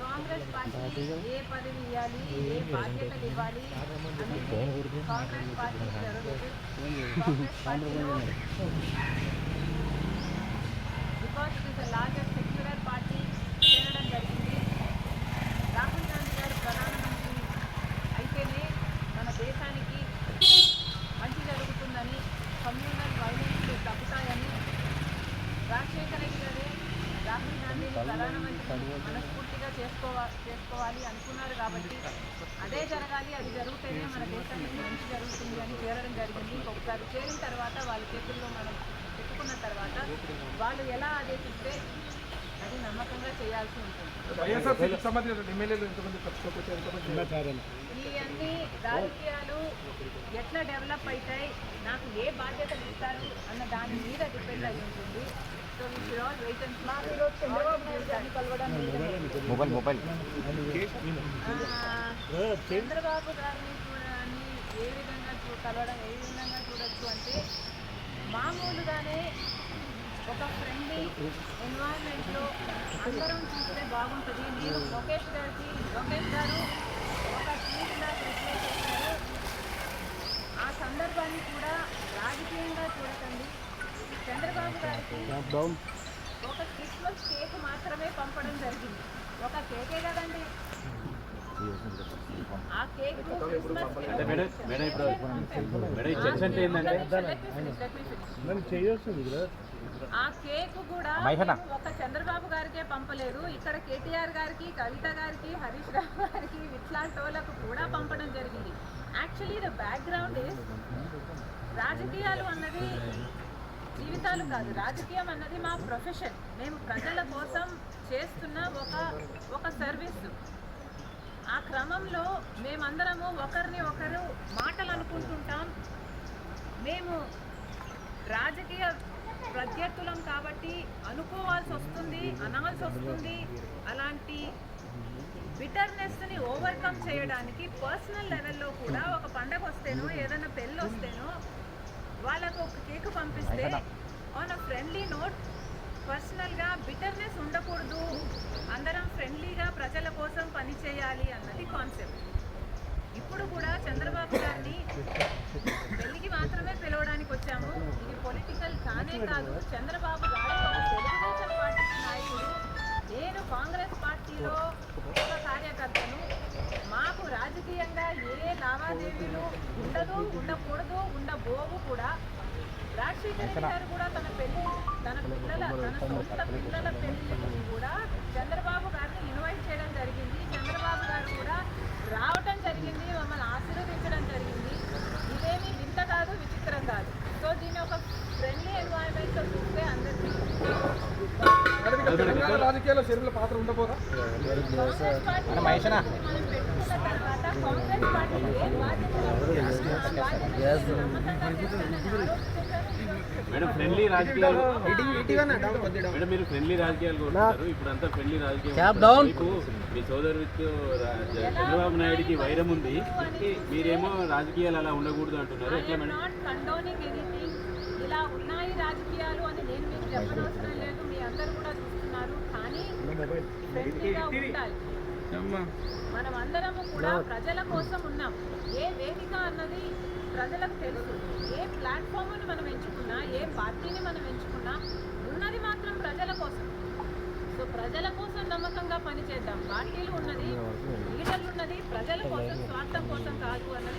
Congress party ఏ పదవి ఇవ్వాలి ఏ బాధ్యతలు ఇవ్వాలి Congress party Congress because it is the largest గాంధీని ప్రధానమంత్రి మనస్ఫూర్తిగా చేసుకోవా చేసుకోవాలి అనుకున్నారు కాబట్టి అదే జరగాలి అది జరిగితేనే మన దేశానికి మంచి జరుగుతుంది అని చేరడం జరిగింది. ఒకసారి చేరిన తర్వాత వాళ్ళ చేతుల్లో మనం పెట్టుకున్న తర్వాత వాళ్ళు ఎలా ఆదేశిస్తే అది నమ్మకంగా చేయాల్సి ఉంటుంది. అన్ని రాజకీయాలు ఎట్లా డెవలప్ అవుతాయి నాకు ఏ బాధ్యతలు ఇస్తారు అన్న దాని మీద డిపెండ్ అయి ఉంటుంది. కలవడం మొబైల్ మొబైల్ చంద్రబాబు గారిని చూడని ఏ విధంగా చూ కలవడం ఏ విధంగా చూడొచ్చు అంటే మామూలుగానే ఒక ఫ్రెండ్లీ ఎన్వైరన్మెంట్లో అందరం చూస్తే బాగుంటుంది. నేను లోకేష్ గారికి లోకేష్ గారు ఒక ట్వీట్ నాకు చేశారు. ఆ సందర్భాన్ని కూడా రాజకీయంగా చూడ ఒక క్రిస్మస్ కేక్ మాత్రమే పంపడం జరిగింది. ఒక కేకే కదండి. ఆ కేక్ ఆ కేక్ కూడా ఒక చంద్రబాబు గారికే పంపలేదు. ఇక్కడ కేటీఆర్ గారికి కవిత గారికి హరీష్ రావు గారికి ఇట్లాంటోళ్ళకు కూడా పంపడం జరిగింది. యాక్చువల్లీ ద బ్యాక్గ్రౌండ్ ఇస్ రాజకీయాలు అన్నది జీవితాలు కాదు. రాజకీయం అన్నది మా ప్రొఫెషన్. మేము ప్రజల కోసం చేస్తున్న ఒక ఒక సర్వీస్. ఆ క్రమంలో మేమందరము ఒకరిని ఒకరు మాటలు అనుకుంటుంటాం మేము రాజకీయ ప్రత్యర్థులం కాబట్టి అనుకోవాల్సి వస్తుంది అనాల్సి వస్తుంది. అలాంటి బిటర్నెస్ని ఓవర్కమ్ చేయడానికి పర్సనల్ లెవెల్లో కూడా ఒక పండగ వస్తేనో ఏదైనా పెళ్ళి వస్తేనో వాళ్ళకు ఒక కేక్ పంపిస్తే ఆన్ అ ఫ్రెండ్లీ నోట్ పర్సనల్గా బిటర్నెస్ ఉండకూడదు. అందరం ఫ్రెండ్లీగా ప్రజల కోసం పని చేయాలి అన్నది కాన్సెప్ట్ ఇప్పుడు కూడా చంద్రబాబు గారిని పెళ్ళికి మాత్రమే పిలవడానికి వచ్చాము. ఇది పొలిటికల్ కానే కాదు. చంద్రబాబు గారు ఒక తెలుగుదేశం పార్టీ నాయకుడు. నేను కాంగ్రెస్ పార్టీలో ఒక కార్యకర్తను. మాకు రాజకీయంగా ఏ లావాదేవీలు ఉండదు ఉండకూడదు ఉండబోవు కూడా. రాజశేఖర రెడ్డి గారు కూడా తన పెళ్ళి తన పిల్లల తన సొంత పిల్లల పెళ్ళికి కూడా చంద్రబాబు గారిని ఇన్వైట్ చేయడం జరిగింది. చంద్రబాబు గారు కూడా రావటం జరిగింది మమ్మల్ని ఆశీర్వదించడం జరిగింది. ఇదేమి వింత కాదు విచిత్రం కాదు. సో దీన్ని ఒక ఫ్రెండ్లీ ఎన్వైరన్మెంట్లో చూస్తే అందరికీ మేడం ఇక్కడ తెలంగాణ రాజకీయాల్లో చెరువుల పాత్ర ఉండబోదా? కాంగ్రెస్ పార్టీ మన మేడం ఫ్రెండ్లీ రాజకీయాలు. మేడం మీరు ఫ్రెండ్లీ రాజకీయాలు కోరుతున్నారు ఇప్పుడు అంతా ఫ్రెండ్లీ రాజకీయాలు మీకు మీ సోదరుడితో చంద్రబాబు నాయుడికి వైరం ఉంది. మీరేమో రాజకీయాలు అలా ఉండకూడదు అంటున్నారు. ఎట్లా మేడం? నాట్ కండోనింగ్ ఎనీథింగ్ ఇలా ఉన్నాయి రాజకీయాలు అని నేను మీకు చెప్పనవసరం లేదు. మీ అందరూ కూడా చూస్తున్నారు. కానీ ఫ్రెండ్లీగా ఉండాలి. మనం అందరము కూడా ప్రజల కోసం ఉన్నాం ఏ వేదిక అన్నది ప్రజలకు తెలుసు ఏ ప్లాట్ఫామ్ని మనం ఎంచుకున్నా ఏ పార్టీని మనం ఎంచుకున్నా ఉన్నది మాత్రం ప్రజల కోసం సో ప్రజల కోసం నమ్మకంగా పనిచేద్దాం పార్టీలు ఉన్నది లీడర్లు ఉన్నది ప్రజల కోసం స్వార్థం కోసం కాదు అన్నది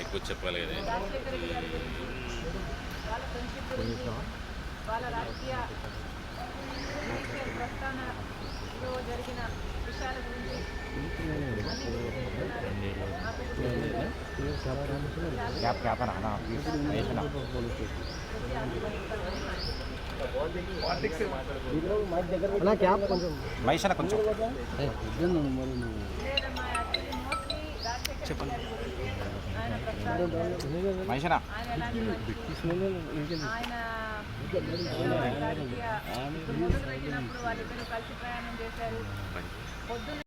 ఎక్కువ చెప్పాలి కదా వాళ్ళ రాజకీయ ప్రస్థానంలో జరిగిన గ్యాప్ గ్యాప్ అని అన్నా వేసిన మైసన కొంచెం చెప్పండి మైసన వాళ్ళిద్దరూ కలిసి ప్రయాణం చేశారు. పొద్దున్న